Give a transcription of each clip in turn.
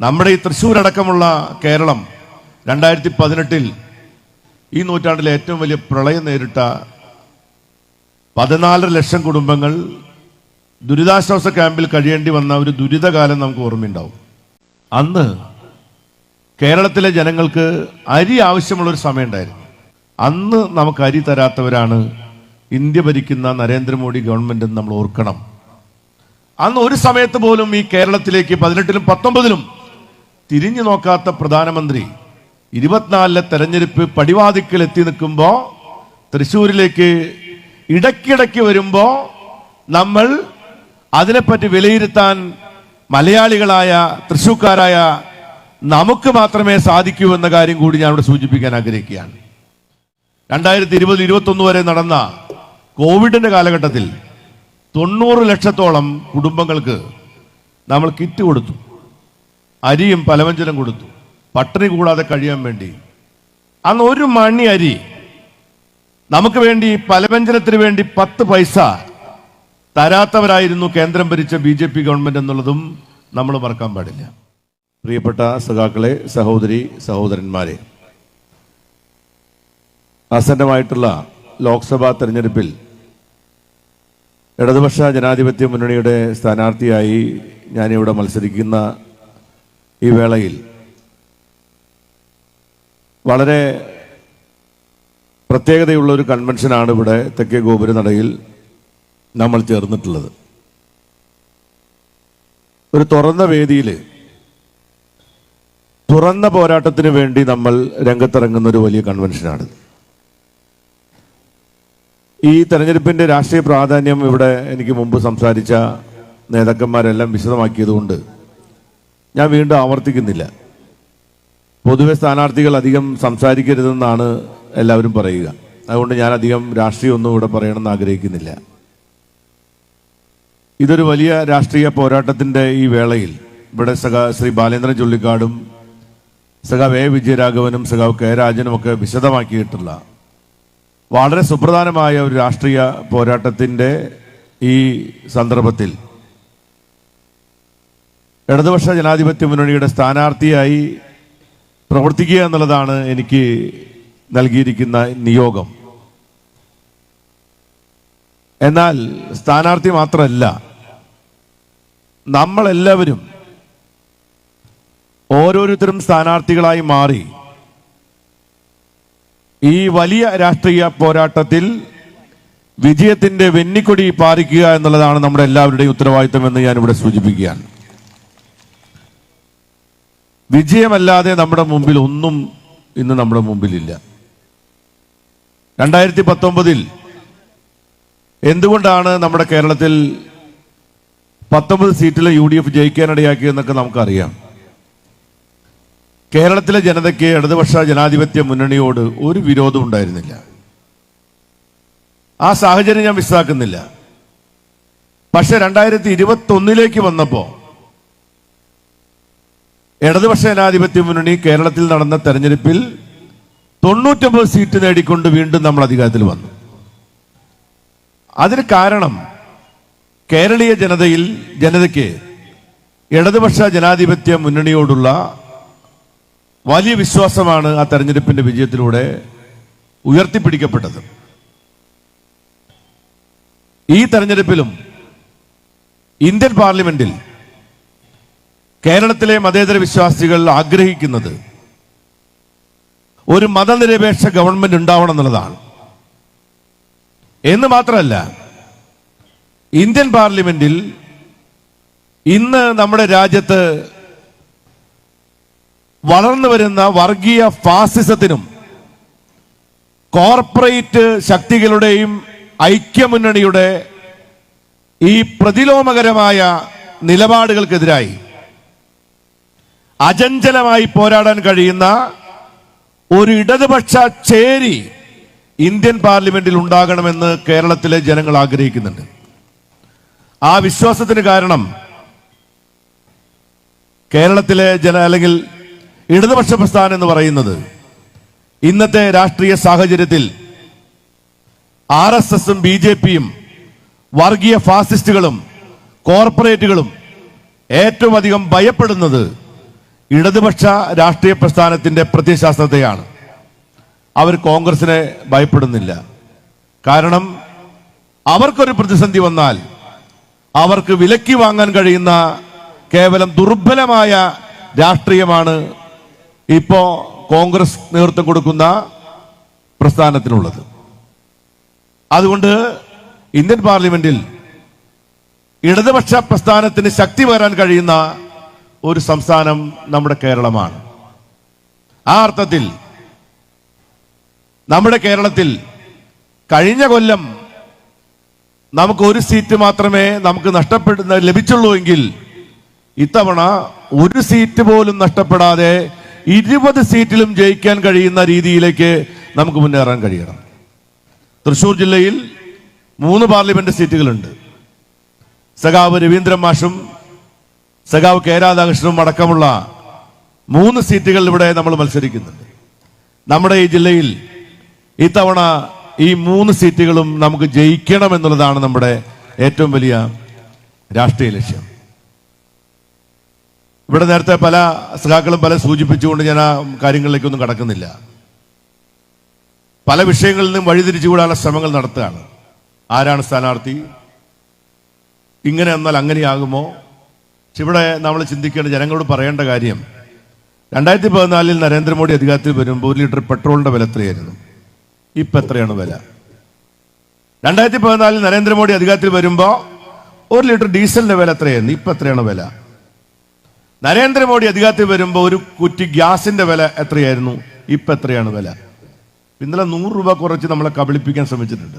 നമ്മുടെ ഈ തൃശ്ശൂർ അടക്കമുള്ള കേരളം രണ്ടായിരത്തി പതിനെട്ടിൽ ഈ നൂറ്റാണ്ടിലെ ഏറ്റവും വലിയ പ്രളയം നേരിട്ട പതിനാലര ലക്ഷം കുടുംബങ്ങൾ ദുരിതാശ്വാസ ക്യാമ്പിൽ കഴിയേണ്ടി വന്ന ഒരു ദുരിതകാലം നമുക്ക് ഓർമ്മയുണ്ടാവും. അന്ന് കേരളത്തിലെ ജനങ്ങൾക്ക് അരി ആവശ്യമുള്ള ഒരു സമയമുണ്ടായിരുന്നു. അന്ന് നമുക്ക് അരി തരാത്തവരാണ് ഇന്ത്യ ഭരിക്കുന്ന നരേന്ദ്രമോദി ഗവൺമെന്റ് എന്ന് നമ്മൾ ഓർക്കണം. അന്ന് ഒരു സമയത്ത് പോലും ഈ കേരളത്തിലേക്ക് പതിനെട്ടിലും പത്തൊമ്പതിലും തിരിഞ്ഞു നോക്കാത്ത പ്രധാനമന്ത്രി ഇരുപത്തിനാലിലെ തെരഞ്ഞെടുപ്പ് പടിവാതിക്കൽ എത്തി നിൽക്കുമ്പോൾ തൃശ്ശൂരിലേക്ക് ഇടയ്ക്കിടയ്ക്ക് വരുമ്പോൾ നമ്മൾ അതിനെപ്പറ്റി വിലയിരുത്താൻ മലയാളികളായ തൃശ്ശൂക്കാരായ നമുക്ക് മാത്രമേ സാധിക്കൂ എന്ന കാര്യം കൂടി ഞാൻ ഇവിടെ സൂചിപ്പിക്കാൻ ആഗ്രഹിക്കുകയാണ്. രണ്ടായിരത്തി ഇരുപത് ഇരുപത്തൊന്ന് വരെ നടന്ന കോവിഡിന്റെ കാലഘട്ടത്തിൽ തൊണ്ണൂറ് ലക്ഷത്തോളം കുടുംബങ്ങൾക്ക് നമ്മൾ കിറ്റ് കൊടുത്തു. അരിയും പലവ്യഞ്ജനം കൊടുത്തു. പട്ടിണി കൂടാതെ കഴിയാൻ വേണ്ടി. അന്ന് ഒരു മണി അരി. നമുക്ക് വേണ്ടി പലവ്യഞ്ജനത്തിന് വേണ്ടി പത്ത് പൈസ തരാത്തവരായിരുന്നു കേന്ദ്രം ഭരിച്ച ബി ജെ പി ഗവൺമെന്റ് എന്നുള്ളതും നമ്മൾ മറക്കാൻ പാടില്ല. പ്രിയപ്പെട്ട സഖാക്കളെ സഹോദരി സഹോദരന്മാരെ. ആസന്നമായിട്ടുള്ള ലോക്സഭാ തെരഞ്ഞെടുപ്പിൽ ഇടതുപക്ഷ ജനാധിപത്യ മുന്നണിയുടെ സ്ഥാനാർത്ഥിയായി ഞാനിവിടെ മത്സരിക്കുന്ന ഈ വേളയിൽ. വളരെ പ്രത്യേകതയുള്ള ഒരു കൺവെൻഷനാണ് ഇവിടെ തെക്കേ ഗോപുരനടയിൽ നമ്മൾ ചേർന്നിട്ടുള്ളത്. ഒരു തുറന്ന വേദിയിൽ തുറന്ന പോരാട്ടത്തിന് വേണ്ടി നമ്മൾ രംഗത്തിറങ്ങുന്ന ഒരു വലിയ കൺവെൻഷനാണ് ഈ തെരഞ്ഞെടുപ്പിന്റെ രാഷ്ട്രീയ പ്രാധാന്യം ഇവിടെ എനിക്ക് മുമ്പ് സംസാരിച്ച നേതാക്കന്മാരെല്ലാം വിശദമാക്കിയതുകൊണ്ട് ഞാൻ വീണ്ടും ആവർത്തിക്കുന്നില്ല. പൊതുവെ സ്ഥാനാർത്ഥികൾ അധികം സംസാരിക്കരുതെന്നാണ് എല്ലാവരും പറയുക. അതുകൊണ്ട് ഞാൻ അധികം രാഷ്ട്രീയമൊന്നും ഇവിടെ പറയണമെന്ന് ആഗ്രഹിക്കുന്നില്ല. ഇതൊരു വലിയ രാഷ്ട്രീയ പോരാട്ടത്തിന്റെ ഈ വേളയിൽ ഇവിടെ സഖാ ശ്രീ ബാലേന്ദ്രൻ ചുള്ളിക്കാടും സഖാവ് എ വിജയരാഘവനും സഖാവ് കെ രാജനും ഒക്കെ വിശദമാക്കിയിട്ടുള്ള വളരെ സുപ്രധാനമായ ഒരു രാഷ്ട്രീയ പോരാട്ടത്തിന്റെ ഈ സന്ദർഭത്തിൽ ഇടതുപക്ഷ ജനാധിപത്യ മുന്നണിയുടെ സ്ഥാനാർത്ഥിയായി പ്രവർത്തിക്കുക എന്നുള്ളതാണ് എനിക്ക് നൽകിയിരിക്കുന്ന നിയോഗം. എന്നാൽ സ്ഥാനാർത്ഥി മാത്രമല്ല നമ്മളെല്ലാവരും ഓരോരുത്തരും സ്ഥാനാർത്ഥികളായി മാറി ഈ വലിയ രാഷ്ട്രീയ പോരാട്ടത്തിൽ വിജയത്തിന്റെ വെന്നിക്കൊടി പാറിക്കുക എന്നുള്ളതാണ് നമ്മുടെ എല്ലാവരുടെയും ഉത്തരവാദിത്തം എന്ന് ഞാനിവിടെ സൂചിപ്പിക്കുകയാണ്. വിജയമല്ലാതെ നമ്മുടെ മുമ്പിൽ ഒന്നും ഇന്ന് നമ്മുടെ മുമ്പിലില്ല. രണ്ടായിരത്തി പത്തൊമ്പതിൽ എന്തുകൊണ്ടാണ് നമ്മുടെ കേരളത്തിൽ പത്തൊമ്പത് സീറ്റിലെ യു ഡി എഫ് ജയിക്കാനിടയാക്കിയെന്നൊക്കെ നമുക്കറിയാം. കേരളത്തിലെ ജനതയ്ക്ക് ഇടതുപക്ഷ ജനാധിപത്യ മുന്നണിയോട് ഒരു വിരോധം ഉണ്ടായിരുന്നില്ല. ആ സാഹചര്യം ഞാൻ വിശ്വാക്കുന്നില്ല പക്ഷെ രണ്ടായിരത്തി ഇരുപത്തി വന്നപ്പോൾ വന്നപ്പോ ഇടതുപക്ഷ ജനാധിപത്യ മുന്നണി കേരളത്തിൽ നടന്ന തെരഞ്ഞെടുപ്പിൽ തൊണ്ണൂറ്റൊമ്പത് സീറ്റ് നേടിക്കൊണ്ട് വീണ്ടും നമ്മൾ അധികാരത്തിൽ വന്നു. അതിന് കാരണം കേരളീയ ജനതയിൽ ജനതയ്ക്ക് ഇടതുപക്ഷ ജനാധിപത്യ മുന്നണിയോടുള്ള വലിയ വിശ്വാസമാണ് ആ തെരഞ്ഞെടുപ്പിന്റെ വിജയത്തിലൂടെ ഉയർത്തിപ്പിടിക്കപ്പെട്ടത്. ഈ തെരഞ്ഞെടുപ്പിലും ഇന്ത്യൻ പാർലമെന്റിൽ കേരളത്തിലെ മതേതര വിശ്വാസികൾ ആഗ്രഹിക്കുന്നത് ഒരു മതനിരപേക്ഷ ഗവൺമെന്റ് ഉണ്ടാവണം എന്നുള്ളതാണ്. എന്ന് മാത്രമല്ല ഇന്ത്യൻ പാർലമെന്റിൽ ഇന്ന് നമ്മുടെ രാജ്യത്ത് വളർന്നു വരുന്ന വർഗീയ ഫാസിസത്തിനും കോർപ്പറേറ്റ് ശക്തികളുടെയും ഐക്യമുന്നണിയുടെ ഈ പ്രതിലോമകരമായ നിലപാടുകൾക്കെതിരായി അചഞ്ചലമായി പോരാടാൻ കഴിയുന്ന ഒരു ഇടതുപക്ഷ ചേരി ഇന്ത്യൻ പാർലമെന്റിൽ ഉണ്ടാകണമെന്ന് കേരളത്തിലെ ജനങ്ങൾ ആഗ്രഹിക്കുന്നുണ്ട്. ആ വിശ്വാസത്തിന് കാരണം കേരളത്തിലെ ജന അല്ലെങ്കിൽ ഇടതുപക്ഷ പ്രസ്ഥാനം എന്ന് പറയുന്നത് ഇന്നത്തെ രാഷ്ട്രീയ സാഹചര്യത്തിൽ ആർ എസ് എസും ബി ജെ പിയും വർഗീയ ഫാസിസ്റ്റുകളും കോർപ്പറേറ്റുകളും ഏറ്റവും അധികം ഭയപ്പെടുന്നത് ഇടതുപക്ഷ രാഷ്ട്രീയ പ്രസ്ഥാനത്തിന്റെ പ്രത്യശാസ്ത്രതയാണ് അവർ കോൺഗ്രസിനെ ഭയപ്പെടുന്നില്ല. കാരണം അവർക്കൊരു പ്രതിസന്ധി വന്നാൽ അവർക്ക് വിലക്കി വാങ്ങാൻ കഴിയുന്ന കേവലം ദുർബലമായ രാഷ്ട്രീയമാണ് ഇപ്പോൾ കോൺഗ്രസ് നേതൃത്വം കൊടുക്കുന്ന പ്രസ്ഥാനത്തിനുള്ളത്. അതുകൊണ്ട് ഇന്ത്യൻ പാർലമെന്റിൽ ഇടതുപക്ഷ പ്രസ്ഥാനത്തിന് ശക്തി വരാൻ കഴിയുന്ന ഒരു സംസ്ഥാനം നമ്മുടെ കേരളമാണ്. ആ അർത്ഥത്തിൽ നമ്മുടെ കേരളത്തിൽ കഴിഞ്ഞ കൊല്ലം നമുക്ക് ഒരു സീറ്റ് മാത്രമേ നമുക്ക് നഷ്ടപ്പെടുന്ന ലഭിച്ചുള്ളൂ എങ്കിൽ ഇത്തവണ ഒരു സീറ്റ് പോലും നഷ്ടപ്പെടാതെ ഇരുപത് സീറ്റിലും ജയിക്കാൻ കഴിയുന്ന രീതിയിലേക്ക് നമുക്ക് മുന്നേറാൻ കഴിയണം. തൃശൂർ ജില്ലയിൽ മൂന്ന് പാർലമെന്റ് സീറ്റുകളുണ്ട്. സഖാവ് രവീന്ദ്രൻ മാഷും സഖാവ് കെ രാധാകൃഷ്ണനും അടക്കമുള്ള മൂന്ന് സീറ്റുകൾ ഇവിടെ നമ്മൾ മത്സരിക്കുന്നുണ്ട്. നമ്മുടെ ഈ ജില്ലയിൽ ഇത്തവണ ഈ മൂന്ന് സീറ്റുകളും നമുക്ക് ജയിക്കണം എന്നുള്ളതാണ് നമ്മുടെ ഏറ്റവും വലിയ രാഷ്ട്രീയ ലക്ഷ്യം. ഇവിടെ നേരത്തെ പല സഖാക്കളും പല സൂചിപ്പിച്ചുകൊണ്ട് ഞാൻ ആ കാര്യങ്ങളിലേക്കൊന്നും കടക്കുന്നില്ല. പല വിഷയങ്ങളിൽ നിന്നും വഴിതിരിച്ചുകൂടാനുള്ള ശ്രമങ്ങൾ നടത്തുകയാണ്. ആരാണ് സ്ഥാനാർത്ഥി? ഇങ്ങനെ എന്നാൽ അങ്ങനെയാകുമോ? പക്ഷെ ഇവിടെ നമ്മൾ ചിന്തിക്കേണ്ട ജനങ്ങളോട് പറയേണ്ട കാര്യം രണ്ടായിരത്തി പതിനാലിൽ നരേന്ദ്രമോദി അധികാരത്തിൽ വരുമ്പോൾ ഒരു ലിറ്റർ പെട്രോളിന്റെ വില എത്രയായിരുന്നു? ഇപ്പൊ എത്രയാണ് വില? രണ്ടായിരത്തി പതിനാലിൽ നരേന്ദ്രമോദി അധികാരത്തിൽ വരുമ്പോൾ ഒരു ലിറ്റർ ഡീസലിന്റെ വില എത്രയായിരുന്നു? ഇപ്പൊ എത്രയാണ് വില? നരേന്ദ്രമോദി അധികാരത്തിൽ വരുമ്പോൾ ഒരു കുറ്റി ഗ്യാസിന്റെ വില എത്രയായിരുന്നു? ഇപ്പൊ എത്രയാണ് വില? ഇന്നലെ നൂറ് രൂപ കുറച്ച് നമ്മളെ കബളിപ്പിക്കാൻ ശ്രമിച്ചിട്ടുണ്ട്.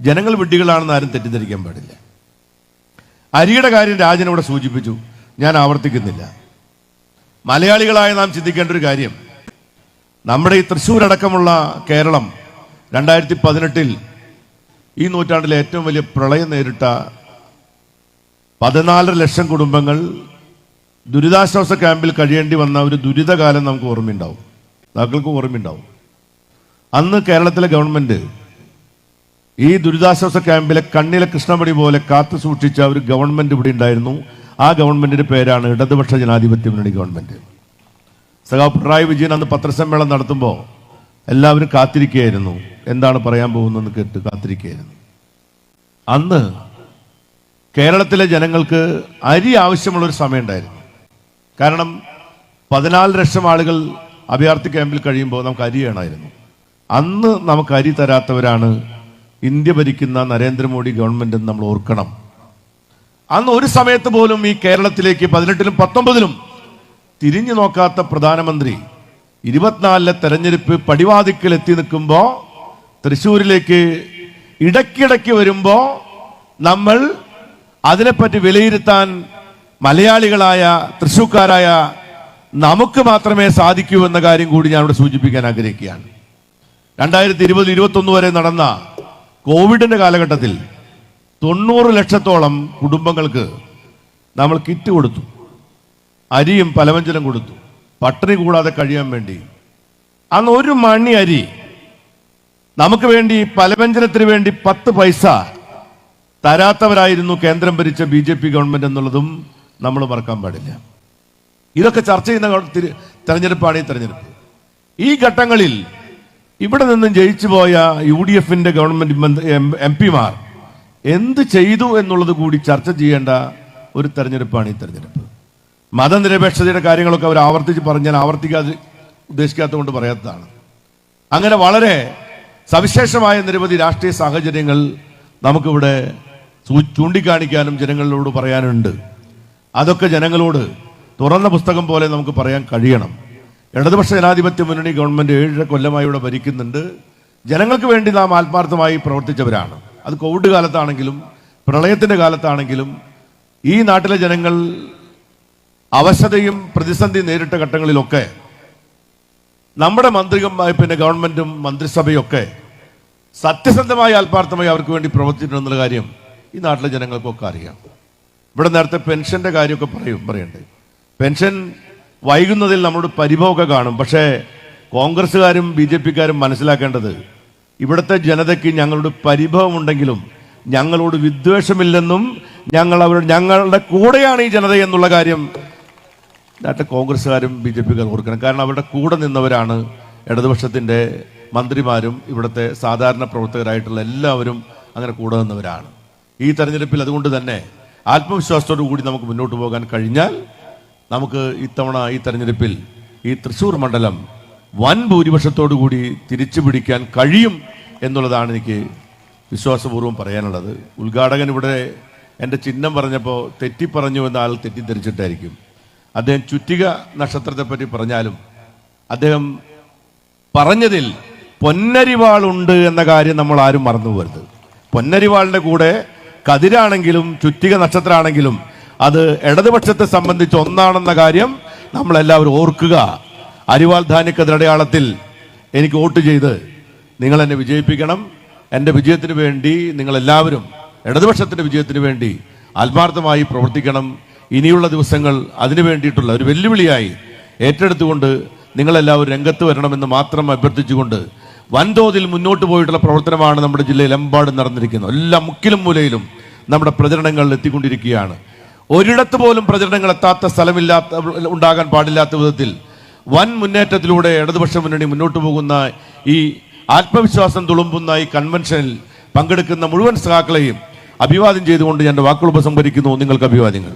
ജനങ്ങൾ വിഡ്ഢികളാണെന്ന് ആരും തെറ്റിദ്ധരിക്കാൻ പാടില്ല. അരിയുടെ കാര്യം രാജൻ ഇവിടെ സൂചിപ്പിച്ചു. ഞാൻ ആവർത്തിക്കുന്നില്ല. മലയാളികളായ നാം ചിന്തിക്കേണ്ട ഒരു കാര്യം. നമ്മുടെ ഈ തൃശ്ശൂർ അടക്കമുള്ള കേരളം രണ്ടായിരത്തി പതിനെട്ടിൽ ഈ നൂറ്റാണ്ടിലെ ഏറ്റവും വലിയ പ്രളയം നേരിട്ട പതിനാലര ലക്ഷം കുടുംബങ്ങൾ ദുരിതാശ്വാസ ക്യാമ്പിൽ കഴിയേണ്ടി വന്ന ഒരു ദുരിതകാലം നമുക്ക് ഓർമ്മയുണ്ടാവും. താക്കൾക്ക് ഓർമ്മയുണ്ടാവും. അന്ന് കേരളത്തിലെ ഗവൺമെന്റ് ഈ ദുരിതാശ്വാസ ക്യാമ്പിലെ കണ്ണിലെ കൃഷ്ണപടി പോലെ കാത്തു സൂക്ഷിച്ച ഒരു ഗവൺമെന്റ് ഇവിടെ ഉണ്ടായിരുന്നു. ആ ഗവൺമെന്റിന്റെ പേരാണ് ഇടതുപക്ഷ ജനാധിപത്യ മുന്നണി ഗവൺമെന്റ്. സഖാവ് പിണറായി വിജയൻ അന്ന് പത്രസമ്മേളനം നടത്തുമ്പോൾ എല്ലാവരും കാത്തിരിക്കുകയായിരുന്നു. എന്താണ് പറയാൻ പോകുന്നതെന്ന് കേട്ട് കാത്തിരിക്കുകയായിരുന്നു. അന്ന് കേരളത്തിലെ ജനങ്ങൾക്ക് അരി ആവശ്യമുള്ള ഒരു സമയമുണ്ടായിരുന്നു. കാരണം പതിനാല് ലക്ഷം ആളുകൾ അഭയാർത്ഥി ക്യാമ്പിൽ കഴിയുമ്പോൾ നമുക്ക് അരി വേണമായിരുന്നു. അന്ന് നമുക്ക് അരി തരാത്തവരാണ് ഇന്ത്യ ഭരിക്കുന്ന നരേന്ദ്രമോദി ഗവൺമെന്റ് നമ്മൾ ഓർക്കണം. അന്ന് ഒരു സമയത്ത് പോലും ഈ കേരളത്തിലേക്ക് പതിനെട്ടിലും പത്തൊമ്പതിലും തിരിഞ്ഞു നോക്കാത്ത പ്രധാനമന്ത്രി ഇരുപത്തിനാലിലെ തെരഞ്ഞെടുപ്പ് പടിവാതിക്കൽ എത്തി നിൽക്കുമ്പോൾ തൃശ്ശൂരിലേക്ക് ഇടയ്ക്കിടയ്ക്ക് വരുമ്പോൾ നമ്മൾ അതിനെപ്പറ്റി വിലയിരുത്താൻ മലയാളികളായ തൃശ്ശൂക്കാരായ നമുക്ക് മാത്രമേ സാധിക്കൂ എന്ന കാര്യം കൂടി ഞാനിവിടെ സൂചിപ്പിക്കാൻ ആഗ്രഹിക്കുകയാണ്. രണ്ടായിരത്തി ഇരുപത് ഇരുപത്തൊന്ന് വരെ നടന്ന കോവിഡിന്റെ കാലഘട്ടത്തിൽ തൊണ്ണൂറ് ലക്ഷത്തോളം കുടുംബങ്ങൾക്ക് നമ്മൾ കിറ്റ് കൊടുത്തു. അരിയും പലവ്യഞ്ജനം കൊടുത്തു. പട്ടിണി കൂടാതെ കഴിയാൻ വേണ്ടി. അന്ന് ഒരു മണി അരി നമുക്ക് വേണ്ടി പലവ്യഞ്ജനത്തിന് വേണ്ടി പത്ത് പൈസ തരാത്തവരായിരുന്നു കേന്ദ്രം ഭരിച്ച ബി ജെ പി ഗവൺമെന്റ് എന്നുള്ളതും നമ്മൾ മറക്കാൻ പാടില്ല. ഇതൊക്കെ ചർച്ച ചെയ്യുന്ന തിരഞ്ഞെടുപ്പാണ് തിര- തെരഞ്ഞെടുപ്പാണ് ഈ തെരഞ്ഞെടുപ്പ്. ഈ ഘട്ടങ്ങളിൽ ഇവിടെ നിന്നും ജയിച്ചു പോയ യു ഡി എഫിന്റെ ഗവൺമെന്റ് എം പിമാർ എന്ത് ചെയ്തു എന്നുള്ളത് കൂടി ചർച്ച ചെയ്യേണ്ട ഒരു തെരഞ്ഞെടുപ്പാണ് ഈ തെരഞ്ഞെടുപ്പ്. മതനിരപേക്ഷതയുടെ കാര്യങ്ങളൊക്കെ അവർ ആവർത്തിച്ച് പറഞ്ഞാൽ ആവർത്തിക്കാതെ ഉദ്ദേശിക്കാത്തതുകൊണ്ട് പറയാത്തതാണ്. അങ്ങനെ വളരെ സവിശേഷമായ നിരവധി രാഷ്ട്രീയ സാഹചര്യങ്ങൾ നമുക്കിവിടെ ചൂണ്ടിക്കാണിക്കാനും ജനങ്ങളോട് പറയാനുണ്ട്. അതൊക്കെ ജനങ്ങളോട് തുറന്ന പുസ്തകം പോലെ നമുക്ക് പറയാൻ കഴിയണം. ഇടതുപക്ഷ ജനാധിപത്യ മുന്നണി ഗവൺമെന്റ് ഏഴര കൊല്ലമായി ഇവിടെ ഭരിക്കുന്നുണ്ട്. ജനങ്ങൾക്ക് വേണ്ടി നാം ആത്മാർത്ഥമായി പ്രവർത്തിച്ചവരാണ്. അത് കോവിഡ് കാലത്താണെങ്കിലും പ്രളയത്തിന്റെ കാലത്താണെങ്കിലും ഈ നാട്ടിലെ ജനങ്ങൾ അവശതയും പ്രതിസന്ധി നേരിട്ട ഘട്ടങ്ങളിലൊക്കെ നമ്മുടെ മന്ത്രിയും പിന്നെ ഗവൺമെന്റും മന്ത്രിസഭയൊക്കെ സത്യസന്ധമായി ആത്മാർത്ഥമായി അവർക്ക് വേണ്ടി പ്രവർത്തിച്ചിട്ടുണ്ടെന്നുള്ള കാര്യം ഈ നാട്ടിലെ ജനങ്ങൾക്കൊക്കെ അറിയാം. ഇവിടെ നേരത്തെ പെൻഷന്റെ കാര്യമൊക്കെ പറയും പറയണ്ടേ? പെൻഷൻ വൈകുന്നതിൽ നമ്മളോട് പരിഭവമൊക്കെ കാണും. പക്ഷേ കോൺഗ്രസ്സുകാരും ബി ജെ പിക്കാരും മനസ്സിലാക്കേണ്ടത് ഇവിടുത്തെ ജനതയ്ക്ക് ഞങ്ങളോട് പരിഭവമുണ്ടെങ്കിലും ഞങ്ങളോട് വിദ്വേഷമില്ലെന്നും ഞങ്ങൾ അവരുടെ ഞങ്ങളുടെ കൂടെയാണ് ഈ ജനത എന്നുള്ള കാര്യം നേരത്തെ കോൺഗ്രസ്സുകാരും ബി ജെ പിക്കാരും ഓർക്കണം. കാരണം അവരുടെ കൂടെ നിന്നവരാണ് ഇടതുപക്ഷത്തിന്റെ മന്ത്രിമാരും ഇവിടുത്തെ സാധാരണ പ്രവർത്തകരായിട്ടുള്ള എല്ലാവരും അങ്ങനെ കൂടെ നിന്നവരാണ്. ഈ തെരഞ്ഞെടുപ്പിൽ അതുകൊണ്ട് തന്നെ ആത്മവിശ്വാസത്തോടു കൂടി നമുക്ക് മുന്നോട്ട് പോകാൻ കഴിഞ്ഞാൽ നമുക്ക് ഇത്തവണ ഈ തെരഞ്ഞെടുപ്പിൽ ഈ തൃശ്ശൂർ മണ്ഡലം വൻ ഭൂരിപക്ഷത്തോടു കൂടി തിരിച്ചു പിടിക്കാൻ കഴിയും എന്നുള്ളതാണ് എനിക്ക് വിശ്വാസപൂർവം പറയാനുള്ളത്. ഉദ്ഘാടകൻ ഇവിടെ എന്റെ ചിഹ്നം പറഞ്ഞപ്പോൾ തെറ്റിപ്പറഞ്ഞു എന്ന ആൾ തെറ്റിദ്ധരിച്ചിട്ടായിരിക്കും. അദ്ദേഹം ചുറ്റിക നക്ഷത്രത്തെപ്പറ്റി പറഞ്ഞാലും അദ്ദേഹം പറഞ്ഞതിൽ പൊന്നരിവാളുണ്ട് എന്ന കാര്യം നമ്മൾ ആരും മറന്നു പോകരുത്. പൊന്നരിവാളിന്റെ കൂടെ കതിരാണെങ്കിലും ചുറ്റിക നക്ഷത്രമാണെങ്കിലും അത് ഇടതുപക്ഷത്തെ സംബന്ധിച്ച് ഒന്നാണെന്ന കാര്യം നമ്മളെല്ലാവരും ഓർക്കുക. അരിവാൾ ധാന്യക്കതിരടയാളത്തിൽ എനിക്ക് വോട്ട് ചെയ്ത് നിങ്ങൾ എന്നെ വിജയിപ്പിക്കണം. എന്റെ വിജയത്തിന് വേണ്ടി നിങ്ങളെല്ലാവരും ഇടതുപക്ഷത്തിന്റെ വിജയത്തിന് വേണ്ടി ആത്മാർത്ഥമായി പ്രവർത്തിക്കണം. ഇനിയുള്ള ദിവസങ്ങൾ അതിനു വേണ്ടിയിട്ടുള്ള ഒരു വെല്ലുവിളിയായി ഏറ്റെടുത്തുകൊണ്ട് നിങ്ങളെല്ലാവരും രംഗത്ത് വരണമെന്ന് മാത്രം അഭ്യർത്ഥിച്ചുകൊണ്ട് വൻതോതിൽ മുന്നോട്ട് പോയിട്ടുള്ള പ്രവർത്തനമാണ് നമ്മുടെ ജില്ലയിൽ എമ്പാടും നടന്നിരിക്കുന്നത്. എല്ലാ മുക്കിലും മൂലയിലും നമ്മുടെ പ്രചരണങ്ങൾ എത്തിക്കൊണ്ടിരിക്കുകയാണ്. ഒരിടത്ത് പോലും പ്രചരണങ്ങൾ എത്താത്ത സ്ഥലമില്ലാത്ത ഉണ്ടാകാൻ പാടില്ലാത്ത വിധത്തിൽ വൻ മുന്നേറ്റത്തിലൂടെ ഇടതുപക്ഷ മുന്നണി മുന്നോട്ട് പോകുന്ന ഈ ആത്മവിശ്വാസം തുളുമ്പുന്ന ഈ കൺവെൻഷനിൽ പങ്കെടുക്കുന്ന മുഴുവൻ സഖാക്കളെയും അഭിവാദ്യം ചെയ്തുകൊണ്ട് ഞാൻ എന്റെ വാക്കുകൾ ഉപസംഹരിക്കുന്നു. നിങ്ങൾക്ക് അഭിവാദ്യങ്ങൾ.